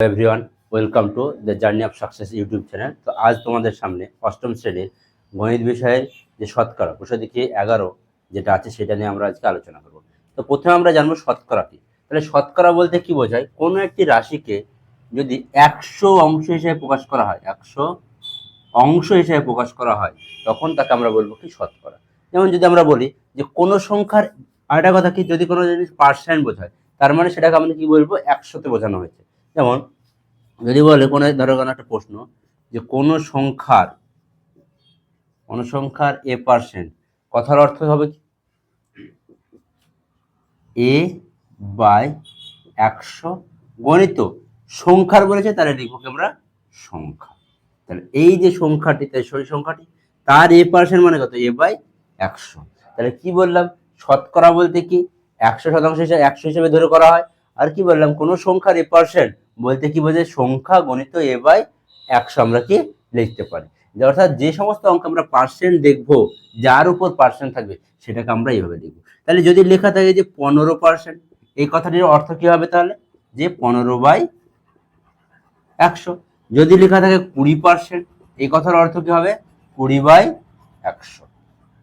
Everyone welcome to the journey of success YouTube channel তো আজ তোমাদের সামনে অষ্টম শ্রেণির গণিত বিষয়ের যে শতকরা বসে দেখি এগারো যেটা আছে সেটা নিয়ে আমরা আজকে আলোচনা করব। তো প্রথমে আমরা জানব শতকরা কি তাহলে শতকরা বলতে কি বোঝায়? কোনো একটি রাশিকে যদি একশো অংশ হিসেবে প্রকাশ করা হয়, একশো অংশ হিসেবে প্রকাশ করা হয়, তখন তাকে আমরা বলব কি শতকরা। যেমন যদি আমরা বলি যে কোনো সংখ্যার, আরেকটা কথা কি? যদি কোনো জিনিস পার্সেন্ট বোঝায়, তার মানে সেটাকে আমরা কি বলব? একশোতে বোঝানো হয়েছে। যেমন, যদি বলে, কোনো ধরো কোনো একটা প্রশ্ন যে কোনো সংখ্যার কোনো সংখ্যার এ পার্সেন্ট কথার অর্থ হবে কি? এ বাই একশো গণিত। সংখ্যার বলেছে, তাহলে লিখব কি আমরা? সংখ্যা। তাহলে এই যে সংখ্যাটি, তাই সেই সংখ্যাটি, তার এ পার্সেন্ট মানে কত? এ বাই একশো। তাহলে কি বললাম? শতকরা বলতে কি? একশো শতাংশ হিসেবে, একশো হিসেবে ধরে করা হয়। আর কি বললাম, কোনো সংখ্যার এ পার্সেন্ট বলতে কি বোঝায় সংখ্যা গণিত এ বাই একশো আমরা কি লিখতে পারি। অর্থাৎ যে সমস্ত অঙ্ক আমরা পার্সেন্ট দেখব, যার উপর পার্সেন্ট থাকবে, সেটাকে আমরা এইভাবে লিখব তাহলে যদি লেখা থাকে যে পনেরো পার্সেন্ট এই কথাটির অর্থ কি হবে তাহলে? যে পনেরো বাই একশো। যদি লেখা থাকে কুড়ি পার্সেন্ট এই কথার অর্থ কি হবে? কুড়ি বাই একশো।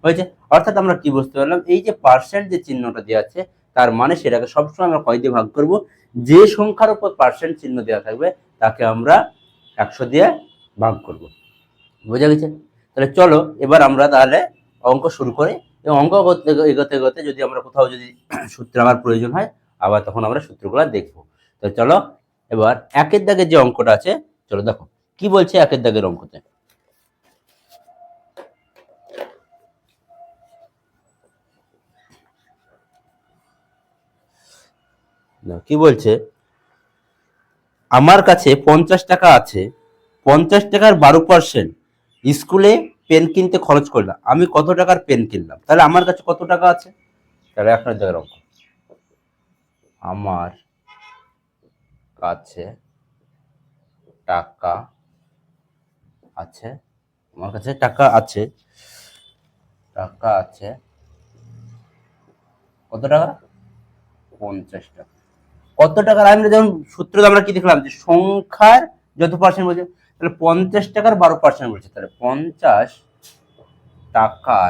হয়েছে? অর্থাৎ আমরা কি বুঝতে পারলাম? এই যে পার্সেন্ট যে চিহ্নটা দেওয়া আছে তার মানে সেটাকে সবসময় আমরা কয় দিয়ে ভাগ করব? যে সংখ্যার উপর পার্সেন্ট চিহ্ন দেওয়া থাকবে, তাকে আমরা একশো দিয়ে ভাগ করব। বোঝা গেছে? তাহলে চলো, এবার আমরা তাহলে অঙ্ক শুরু করি। এবং অঙ্ক এগোতে এগোতে যদি আমরা কোথাও যদি সূত্র আমার প্রয়োজন হয়, আবার তখন আমরা সূত্রগুলো দেখব। তো চলো, এবার একের দাগের যে অঙ্কটা আছে, চলো দেখো, কি বলছে একের দাগের অঙ্কতে? কি বলছে? আমার কাছে পঞ্চাশ টাকা আছে, পঞ্চাশ টাকার বারো পার্সেন্ট স্কুলে পেন কিনতে খরচ করলাম। আমি কত টাকার পেন কিনলাম? তাহলে আমার কাছে কত টাকা আছে? তাহলে এক জায়গার অঙ্ক আমার কাছে টাকা আছে, আমার কাছে টাকা আছে টাকা আছে, কত টাকা? পঞ্চাশ টাকা। কত টাকার আমরা যেমন সূত্র আমরা কি দেখলাম যে সংখ্যার যত পার্সেন্ট বলছে, তাহলে পঞ্চাশ টাকার বারো পার্সেন্ট বলছে। তাহলে পঞ্চাশ টাকার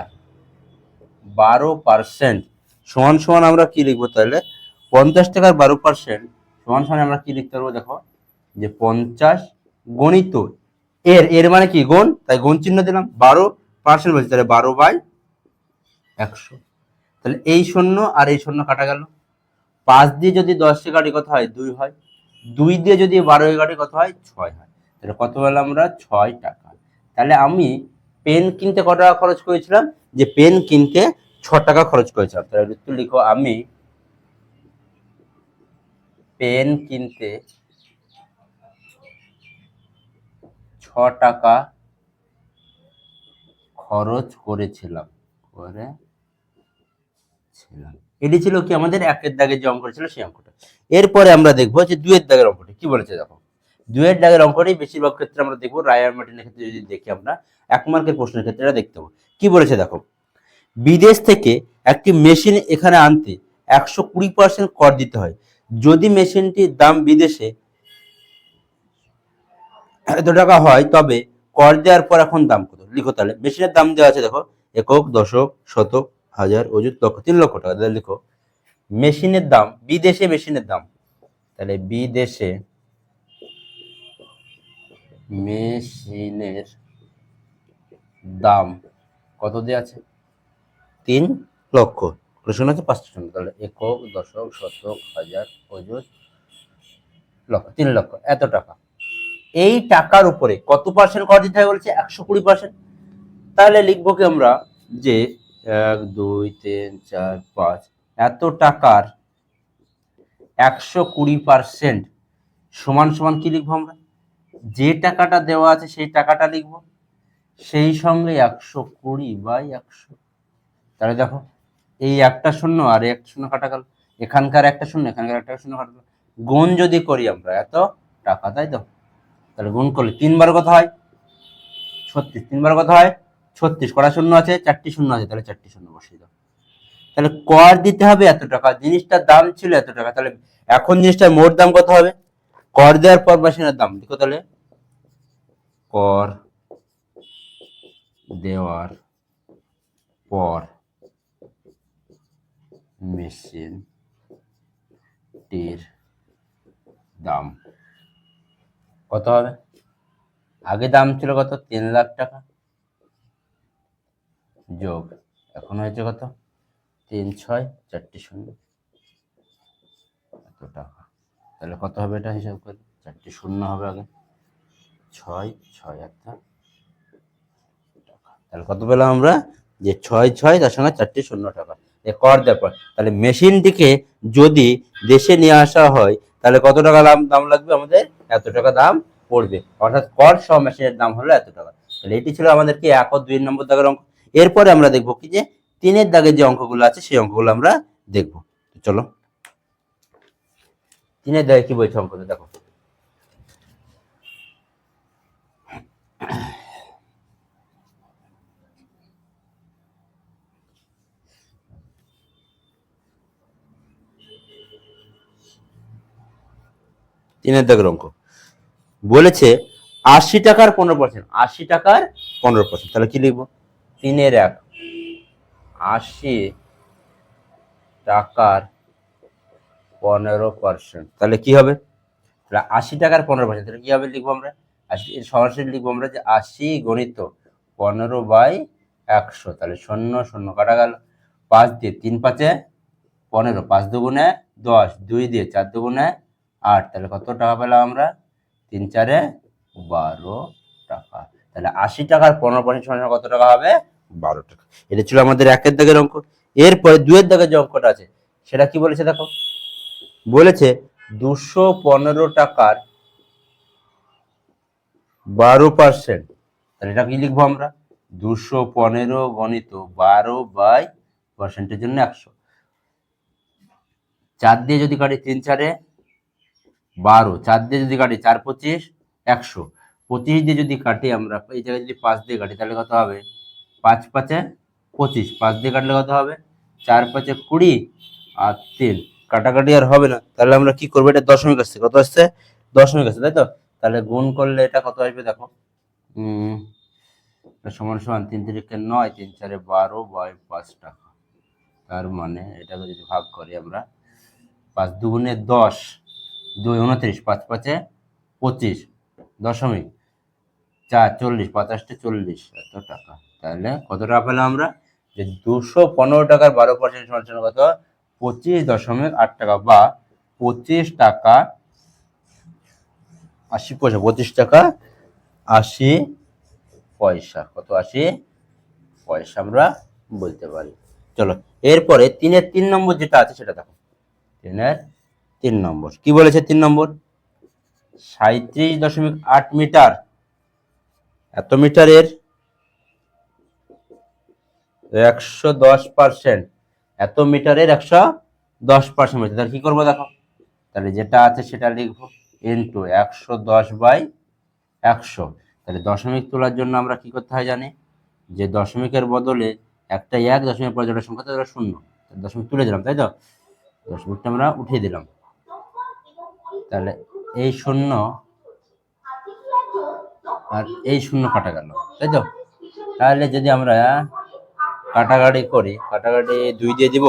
বারো পার্সেন্ট সমান সমান আমরা কি লিখব তাহলে? পঞ্চাশ টাকার বারো পার্সেন্ট সমান সমান আমরা কি লিখতে পারব দেখো? যে পঞ্চাশ গণিত এর এর মানে কি গুণ? তাই গুণ চিহ্ন দিলাম। বারো পার্সেন্ট বলছে, তাহলে বারো বাই একশো। তাহলে এই শূন্য আর এই শূন্য কাটা গেল। পাঁচ দিয়ে যদি দশ এগারো কত হয়? দুই হয়। দুই দিয়ে যদি বারো এগারো কত হয়? ছয় হয়। তাহলে কত হলো আমরা? ছয় টাকা। তাহলে আমি পেন কিনতে কত টাকা খরচ করেছিলাম? যে পেন কিনতে ছ টাকা খরচ করেছিলাম। তাহলে উত্তর লিখো, আমি পেন কিনতে ছ টাকা খরচ করেছিলাম। করেছিলাম। এটি ছিল কি আমাদের একের দাগের যে অঙ্কটা ছিল সেই অঙ্কটা। এরপরে আমরা দেখব যে দুয়ের দাগের অঙ্কটি। কি বলেছে দেখো? দুয়ের দাগের অঙ্কটি বেশিরভাগ ক্ষেত্রে আমরা দেখব রায়ার মার্টিনের ক্ষেত্রে যদি দেখি আমরা, এক মার্কের প্রশ্নের ক্ষেত্রে এটা দেখতে পাবো। কি বলেছে দেখো? বিদেশ থেকে একটি মেশিন এখানে আনতে একশো কুড়ি পার্সেন্ট কর দিতে হয়। যদি মেশিনটির দাম বিদেশে এত টাকা হয়, তবে কর দেওয়ার পর এখন দাম কত? লিখো তাহলে। মেশিনের দাম দেওয়া আছে দেখো, একক, দশক, শতক। হাজার অযুত লক্ষ, তিন লক্ষ টাকা। তাহলে লিখো মেশিনের দাম, বিদেশে মেশিনের দাম। তাহলে বিদেশে মেশিনের দাম কত দেওয়া আছে? তিন লক্ষ। প্রশ্ন আছে, পাঁচটা শূন্য। তাহলে একক, দশক, শতক, হাজার, অযুত লক্ষ, তিন লক্ষ। এত টাকা। এই টাকার উপরে কত পার্সেন্ট কর দিতে হয় বলছে? একশো কুড়ি পার্সেন্ট তাহলে লিখব কি আমরা যে এক, দুই, তিন, চার, পাঁচ। এত টাকার একশো কুড়ি পার্সেন্ট সমান সমান কি লিখব আমরা? যে টাকাটা দেওয়া আছে সেই টাকাটা লিখব। সেই সঙ্গে একশো কুড়ি বাই একশো। তাহলে দেখো, এই একটা শূন্য আর এক শূন্য কাটা গেল। এখানকার একটা শূন্য, এখানকার একটা শূন্য কাটা গেল। গুণ যদি করি আমরা, এত টাকা, তাই তো? তাহলে গুণ করলে তিনবার কত হয়? ছত্রিশ। তিনবার কত হয়? ছত্রিশ, কটা শূন্য আছে? চারটি শূন্য আছে, তাহলে চারটি শূন্য বসিয়ে দাও। তাহলে কর দিতে হবে এত টাকা, জিনিসটার দাম ছিল এত টাকা, তাহলে এখন জিনিসটার মোট দাম কত হবে? কর দেওয়ার পর মেশিনের দাম লিখো তাহলে। কর দেওয়ার পর মেশিনটির দাম কত হবে? আগে দাম ছিল কত? তিন লাখ টাকা। যোগ এখন হয়েছে কত? তিন, ছয়, চারটি শূন্য। এত টাকা তাহলে কত হবে এটা হিসাব করে? চারটি শূন্য হবে আগে। ছয় ছয় একটা টাকা। তাহলে কত পেলাম আমরা? যে ছয় ছয়, তার সঙ্গে চারটি শূন্য টাকা। এ কর দেওয়ার তাহলে মেশিনটিকে যদি দেশে নিয়ে আসা হয়, তাহলে কত টাকা দাম দাম লাগবে আমাদের? এত টাকা দাম পড়বে। অর্থাৎ কর সহ মেশিনের দাম হলো এত টাকা। তাহলে এটি ছিল আমাদের কি এক ও দুই নম্বর দাগের অঙ্ক। এরপরে আমরা দেখব কি যে তিনের দাগের যে অঙ্কগুলো আছে, সেই অঙ্কগুলো আমরা দেখব। চলো। তিনের দাগে কি বলছে অঙ্কটা, দেখো। তিনের দাগের অঙ্ক। বলেছে আশি টাকার পনেরো পার্সেন্ট আশি টাকার পনেরো পার্সেন্ট তাহলে কি লিখব? তিনের এক। আশি টাকার পনেরো পার্সেন্ট তাহলে কি হবে? তাহলে আশি টাকার পনেরো পার্সেন্ট তাহলে কি হবে লিখব আমরা? আশি সরাসরি লিখব আমরা যে আশি গণিত পনেরো বাই একশো। তাহলে শূন্য শূন্য কাটা গেল। পাঁচ দিয়ে তিন পাঁচে পনেরো, পাঁচ দুগুণে দশ, দুই দিয়ে চার দুগুণে আট। তাহলে কত টাকা পেলাম আমরা? তিন চারে বারো টাকা। তাহলে আশি টাকার পনেরো পার্সেন্ট কত টাকা হবে? বারো টাকা। এটা ছিল আমাদের একের দাগের অঙ্ক। এরপরে দুয়ের দাগের যে অঙ্কটা আছে, সেটা কি বলেছে দেখো? বলেছে, দুশো পনেরো টাকার বারো পার্সেন্ট তাহলে এটা কি লিখব আমরা? দুশো পনেরো গণিত বারো বাই পার্সেন্টের জন্য একশো। চার দিয়ে যদি কাটি তিন চারে বারো, চার দিয়ে যদি কাটি চার পঁচিশ, একশো। পঁচিশ দিয়ে যদি কাটি আমরা, এই জায়গায় যদি পাঁচ দিয়ে কাটি, তাহলে কত হবে? পাঁচ পাঁচে পঁচিশ। পাঁচ দিয়ে কাটলে কত হবে? চার পাঁচে কুড়ি। আর তিন। কাটাকাটি আর হবে না। তাহলে আমরা কি করব? এটা দশমিক আসছে। কত আসছে? দশমিক আসছে, তাই তো? তাহলে গুণ করলে এটা কত আসবে দেখো? সমান সমান তিন তিরিখে নয়, তিন চারে বারো বাই পাঁচ টাকা। তার মানে এটাকে যদি ভাগ করি আমরা, পাঁচ দুগুণে দশ, দুই উনত্রিশ, পাঁচ পাঁচে পঁচিশ। দশমিক। চার, চল্লিশ পঁচাশটা চল্লিশ। এত টাকা। তাহলে কত টাকা পেলাম আমরা? যে দুশো পনেরো টাকার বারো পার্সেন্ট সমান কত? পঁচিশ দশমিক আট টাকা বা পঁচিশ টাকা আশি পয়সা, পঁচিশ টাকা আশি পয়সা, কত আশি পয়সা আমরা বলতে পারি। চলো, এরপরে তিনের তিন নম্বর যেটা আছে সেটা দেখো। তিনের তিন নম্বর, কি বলেছে তিন নম্বর? সাঁত্রিশ দশমিক আট মিটার। এত মিটারের একশো দশ পার্সেন্ট এত মিটারের একশো দশ পার্সেন্ট মিটার। তাহলে কি করব দেখো? তাহলে যেটা আছে সেটা লিখব ইন্টু একশো দশ বাই একশো। তাহলে দশমিক তোলার জন্য আমরা কি করতে হয় জানি? যে দশমিকের বদলে একটা এক দশমিক পরে যেটা সংখ্যা, তাহলে শূন্য। দশমিক তুলে দিলাম, তাই তো? দশমিকটা আমরা উঠিয়ে দিলাম। তাহলে এই শূন্য আর এই শূন্য কাটা গেল, তাই তো? তাহলে যদি আমরা কাটাকাটি করি, কাটাকাটি দুই দিয়ে দিব।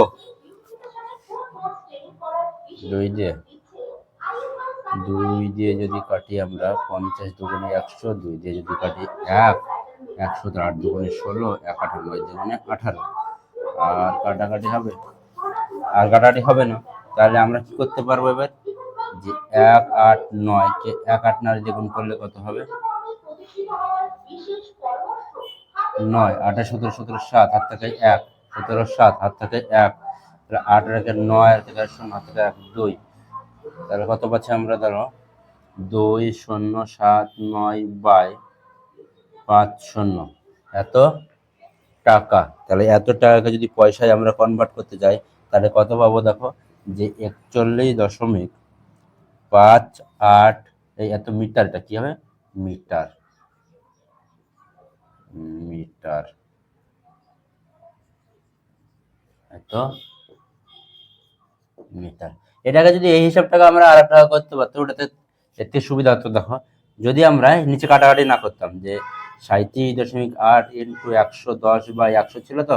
দুই দিয়ে। দুই দিয়ে যদি কাটি আমরা পঞ্চাশ দুগুণে একশো, দুই দিয়ে যদি কাটি এক, একশো আট দুগুণে ষোলো, এক আঠারো, নয় দুগুণে আঠারো। আর কাটাকাটি হবে? আর কাটাকাটি হবে না। তাহলে আমরা কি করতে পারব এবার? যে এক আট নয় এক আট নয় দিয়ে গুণ করলে কত হবে? নয় আঠাশ সতেরো সতেরো সাত হাত থেকে এক, সতেরো সাত হাত থেকে এক, তাহলে আট রেখে নয় থেকে শূন্য হাত থেকে এক, দুই। তাহলে কত পাচ্ছি আমরা? ধরো, দুই, শূন্য, সাত, নয় বাই পাঁচ, শূন্য। এত টাকা। তাহলে এত টাকাকে যদি পয়সায় আমরা কনভার্ট করতে যাই, তাহলে কত পাবো দেখো? যে একচল্লিশ দশমিক পাঁচ আট, এই এত মিটারটা কি হবে? মিটার। মিটার এত? মিটার। এটাকে যদি এই হিসাবটাকে আমরা আর একটা করতে পারতাম, ওটাতে থেকে সুবিধা হতো, দেখো। যদি আমরা নিচে কাটাকাটি না করতাম, যে সাঁত্রিশ দশমিক আট ইন্টু একশো দশ বাই একশো ছিল তো,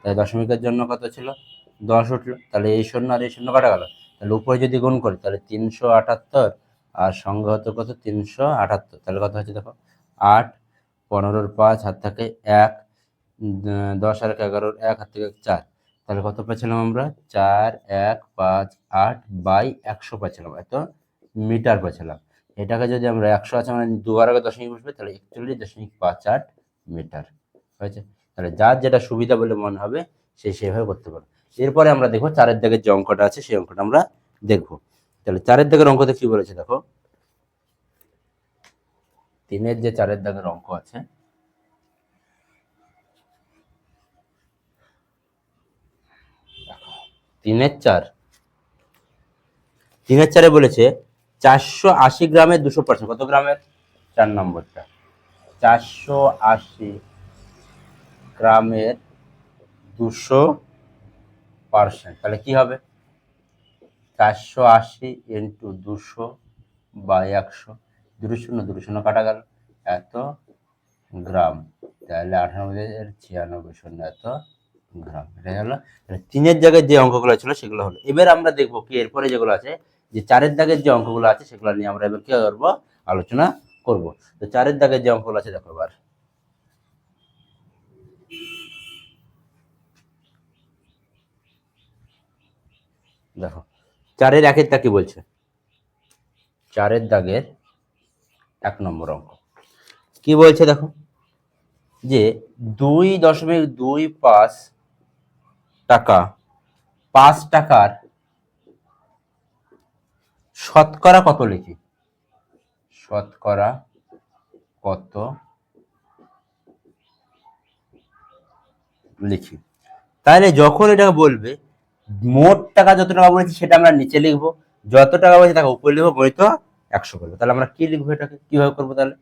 তাহলে দশমিকের জন্য কত ছিল? দশ উঠল। তাহলে এই শূন্য আর এই শূন্য কাটা গেল। তাহলে উপরে যদি গুণ করি, তাহলে তিনশো আটাত্তর, আর হতো কত? তিনশো আটাত্তর। তাহলে কত হচ্ছে দেখো? আট পনেরোর পাঁচ হাত থেকে এক দশ আর এক এগারোর এক হাত থেকে চার। তাহলে কত পেয়েছিলাম আমরা? চার, এক, পাঁচ, আট বাই একশো পেয়েছিলাম এত মিটার পেয়েছিলাম এটাকে যদি আমরা একশো আছে মানে দুবার আগে দশমিক বসবে, তাহলে একচল্লিশ দশমিক পাঁচ আট মিটার। হয়েছে? তাহলে যার যেটা সুবিধা বলে মনে হবে, সে সেভাবে করতে পারে এরপরে আমরা দেখব চারের দাগের যে অঙ্কটা আছে, সেই অঙ্কটা আমরা দেখব। তাহলে চারের দাগের অঙ্কতে কি বলেছে দেখো? তিনের যে চারের দাগের অঙ্ক আছে তিনের চার, তিনের চারে বলেছে চারশো আশি গ্রামের দুশো পার্সেন্ট, কত গ্রামের? চার নম্বরটা। চারশো আশি গ্রামের দুশো পার্সেন্ট, তাহলে কি হবে? চারশো আশি ইন্টু দুশো বাই একশো। দুটো শূন্য দুটো শূন্য কাটা গেল। এত গ্রাম, তাহলে আঠানব্বই ছিয়ানব্বই, শূন্য, এত গ্রাম। এটা হলো তিনের জায়গায় যে অঙ্কগুলো ছিল সেগুলো হলো। এবার আমরা দেখব কি, এরপরে যেগুলো আছে, যে চারের দাগের যে অঙ্কগুলো আছে সেগুলো নিয়ে আমরা এবার কি করব, আলোচনা করব। তো চারের দাগের যে অঙ্কগুলো আছে দেখো এবার। দেখো, চারের একের তা কি বলছে? চারের দাগের এক নম্বর অঙ্ক। কি বলছে দেখো? যে দুই দশমিক দুই পাঁচ টাকা, পাঁচ টাকার শতকরা কত লিখি? শতকরা কত লিখি। তাহলে যখন এটা বলবে, মোট টাকা যত টাকা বলেছি সেটা আমরা নিচে লিখব, যত টাকা বলেছি টাকা উপরে লিখব গণিত একশো করব তাহলে আমরা কি লিখব এটাকে? কীভাবে করব তাহলে?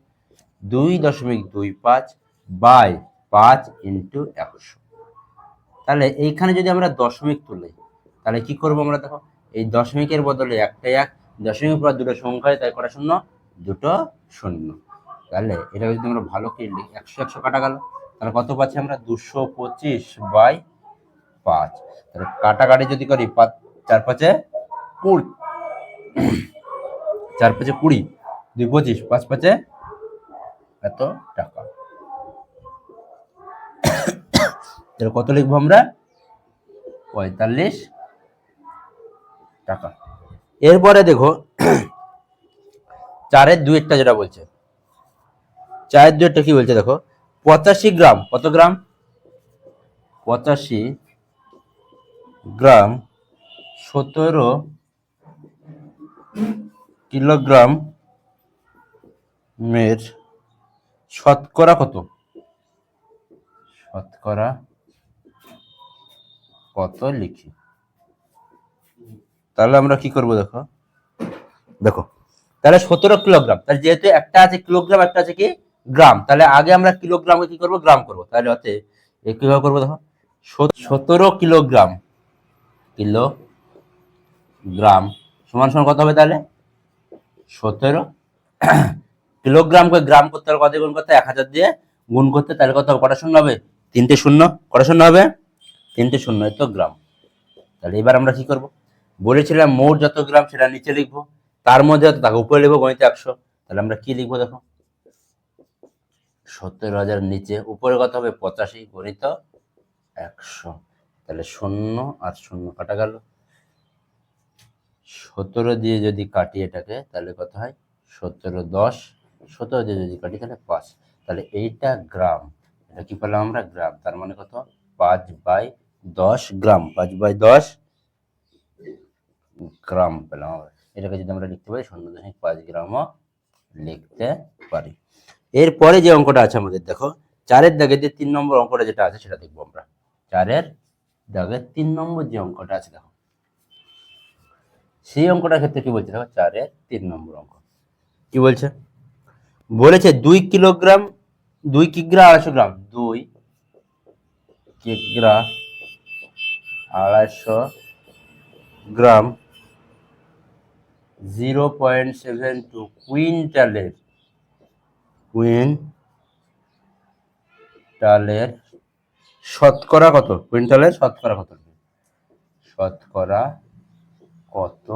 দুই দশমিক দুই পাঁচ বাই পাঁচ ইন্টু একশো। তাহলে এইখানে যদি আমরা দশমিক তুলি, তাহলে কি করব আমরা দেখো? এই দশমিকের বদলে একটা এক, দশমিক পর দুটো সংখ্যায় তাই কটা শূন্য? দুটো শূন্য। তাহলে এটা যদি আমরা ভালো করে লিখি, একশো একশো কাটা গেল। তাহলে কত পাচ্ছি আমরা? দুশো পঁচিশ বাই পাঁচ। তাহলে কাটাকাটি যদি করি, পাঁচ, চার পাঁচে কুড়ি। চার পাঁচে কুড়ি, দুই পঁচিশ, পাঁচ পাঁচে এত টাকা। তাহলে কত লিখব আমরা? পঁয়তাল্লিশ টাকা। এরপরে দেখো, চারের দুয়েরটা যেটা বলছে। চারের দুয়েরটা কি বলছে দেখো? পঁচাশি গ্রাম, কত গ্রাম? পঁচাশি গ্রাম সতেরো কিলোগ্রাম মের শতকরা কত? শতকরা কত লিখি? তাহলে আমরা কি করব দেখো? দেখো, তাহলে সতেরো কিলোগ্রাম, তাহলে যেহেতু একটা আছে কিলোগ্রাম, একটা আছে কি? গ্রাম, তাহলে আগে আমরা কিলোগ্রামকে কি করব? গ্রাম করব। তাহলে এ কীভাবে করব দেখো? সতেরো কিলোগ্রাম কিলো গ্রাম সমান সমান কত হবে তাহলে? সতেরো। কিলোগ্রামকে গ্রাম করতে হলে কত গুণ করতে এক হাজার দিয়ে গুণ করতে তাহলে কত হবে? কটা শূন্য হবে? তিনটে শূন্য। কটা শূন্য হবে? তিনটে শূন্য তো গ্রাম। তাহলে এবার আমরা কি করব? বলেছিলাম মোট যত গ্রাম, সেটা নিচে লিখব। তার মধ্যে যত টাকা উপরে লিখব, গণিত একশো। তাহলে আমরা কি লিখব দেখো? সত্তর হাজার নিচে, উপরে কত হবে? পঁচাশি, গণিত একশো। তাহলে শূন্য আর শূন্য কাটা গেল? সতেরো দিয়ে যদি কাটি এটাকে, তাহলে কত হয়? সতেরো দশ। সতেরো দিয়ে যদি কাটি, তাহলে পাঁচ। তাহলে এইটা গ্রাম। এটা কি পেলাম আমরা? গ্রাম। তার মানে কত? পাঁচ বাই দশ গ্রাম। পাঁচ বাই দশ গ্রাম পেলাম আমরা। এটাকে যদি আমরা লিখতে পারি, শূন্য দশমিক পাঁচ গ্রামও লিখতে পারি। এরপরে যে অঙ্কটা আছে আমাদের, দেখো, চারের দাগে যে তিন নম্বর অঙ্কটা যেটা আছে, সেটা দেখব আমরা। চারের দাগের তিন নম্বর যে অঙ্কটা আছে, দেখো সেই অঙ্কটার ক্ষেত্রে কি বলছে? দেখো চারের তিন নম্বর অঙ্ক। কি বলছে? বলেছে দুই কিলোগ্রাম দুই কিগ্রা আড়াইশো গ্রাম। দুই কিগ্রা আড়াইশো gram zero point seven two কুইন্টালের কুইন্টালের শতকরা কত? কুইন্টালের শতকরা কত? শতকরা কত?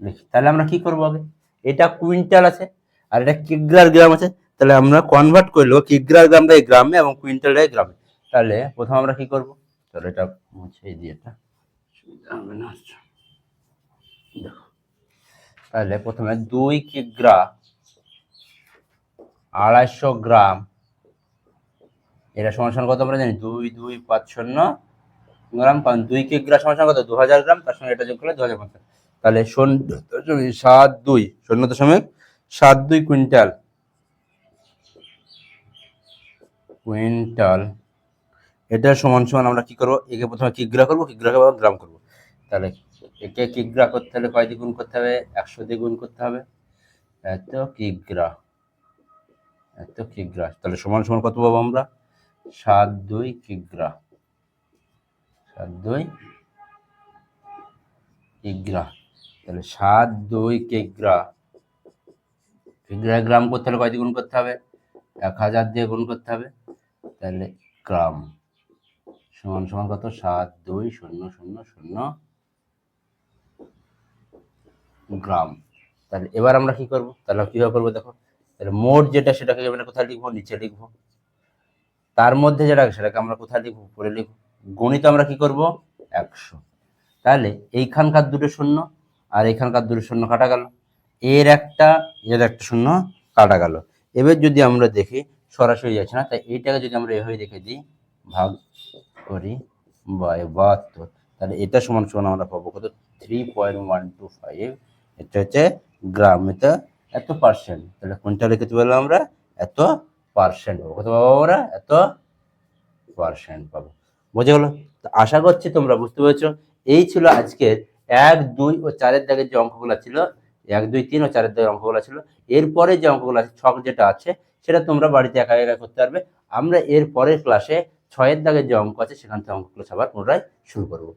লিখি। তাহলে আমরা কি করব আগে? এটা কুইন্টাল আছে আর এটা কিগ্রার গ্রাম আছে। তাহলে আমরা কনভার্ট করল কিগ্রার গ্রামটা এই গ্রামে এবং কুইন্টালটা এই গ্রামে। তাহলে প্রথম আমরা কি করব? তাহলে এটা মুছে দিই এটা। হবে না। দেখো। তাহলে প্রথমে দুই কিগ্রা, আড়াইশো গ্রাম। এটা সমান কত আমরা জানি? দুই দুই, পাঁচ, শূন্য গ্রাম কারণ দুই কিগ্রা সমান সমান কত? দু হাজার গ্রাম, তার সঙ্গে এটা যোগ করলে দু হাজার পঞ্চাশ। তাহলে সাত দুই, শূন্য দশমিক সাত দুই কুইন্টাল। কুইন্টাল। এটা সমান সমান আমরা কি করব? একে প্রথমে কিগ্রা করব? কিগ্রা করব? গ্রাম করব। তাহলে একে কিগ্রা করতে হলে কয় গুণ করতে হবে? একশো দিয়ে গুণ করতে হবে। এত কিগ্রা এত কিগ্রা তাহলে সমান সমান কত পাবো আমরা? সাত দুই কিগ্রা সাত দুই কিগ্রা তাহলে সাত, দুই কিগ্রা কিগ্রা গ্রাম করতে হলে কয় দিয়ে গুণ করতে হবে? এক হাজার দিয়ে গুণ করতে হবে। তাহলে গ্রাম সমান সমান কত? সাত, দুই, শূন্য শূন্য শূন্য গ্রাম। তাহলে এবার আমরা কি করব? তাহলে কীভাবে করব দেখো? তাহলে মোট যেটা সেটাকে আমরা কোথায় লিখব? নিচে লিখব। তার মধ্যে যেটা সেটাকে আমরা কোথায় লিখব? উপরে লিখব। গণিত আমরা কি করব? একশো। তাহলে এইখানকার দুটো শূন্য আর এইখানকার দুটো শূন্য কাটা গেল। এর একটা এর একটা শূন্য কাটা গেল। এবার যদি আমরা দেখি, সরাসরি যাচ্ছে না, তাই এইটাকে যদি আমরা এভাবে রেখে দিই, ভাগ করি বাই বাহাত্তর। তাহলে এটা সমান সমান আমরা পাবো কত? Three point one two five এটা হচ্ছে গ্রাম, এটা এত পার্সেন্ট তাহলে কোনটা লিখতে পারলাম আমরা? এত পার্সেন্ট পাবো। কত পাবো আমরা? এত পার্সেন্ট পাবো। বোঝা গেলো? তো আশা করছি তোমরা বুঝতে পেরেছ। এই ছিল আজকের এক, দুই ও চারের দাগের যে অঙ্কগুলো ছিল, এক, দুই, তিন ও চারের দাগের অঙ্কগুলো ছিল, এরপরে যে অঙ্কগুলো আছে, ছক যেটা আছে, সেটা তোমরা বাড়িতে একা একা করতে পারবে। আমরা এর পরের ক্লাসে ছয়ের দাগের যে অঙ্ক আছে, সেখান থেকে অঙ্কগুলো সবার পুনরায় শুরু করব।